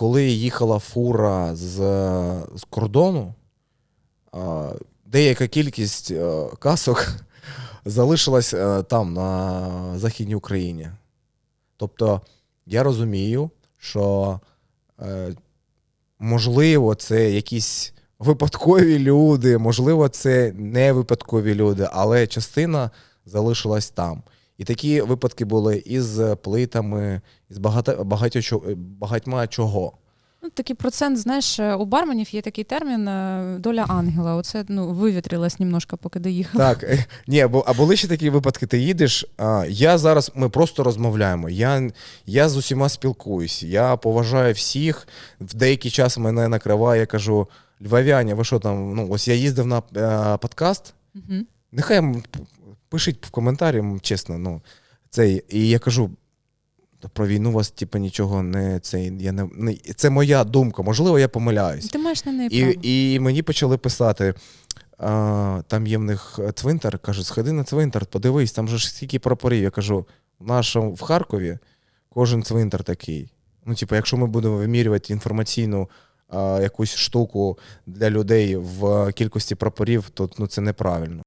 коли їхала фура з, з кордону, деяка кількість е, касок залишилась е, там, на Західній Україні. Тобто, я розумію, що е, можливо, це якісь випадкові люди, можливо, це не випадкові люди, але частина залишилась там. І такі випадки були із плитами, із багато, багатьо, багатьма чого. Ну, такий процент, знаєш, е, у барменів є такий термін е, доля ангела. Оце ну, вивітрилась немножко, поки доїхала. Так, е, ні, бо а були ще такі випадки, ти їдеш. А, я зараз, ми просто розмовляємо. Я, я з усіма спілкуюсь, я поважаю всіх. В деякий час мене накриває, я кажу: Львов'яні, ви що там? Ну, ось я їздив на е, подкаст. Мгм. Нехай пишіть в коментарі, чесно, ну, цей. І я кажу. Про війну у вас, типу, нічого не цей. Я не, не це моя думка. Можливо, я помиляюсь. Ти маєш на неї право. І, і мені почали писати. А, там є в них цвинтар, кажуть, сходи на цвинтар, подивись, там же ж скільки прапорів. Я кажу, в нашому в Харкові кожен цвинтар такий. Ну, типу, якщо ми будемо вимірювати інформаційну а, якусь штуку для людей в кількості прапорів, то ну, це неправильно.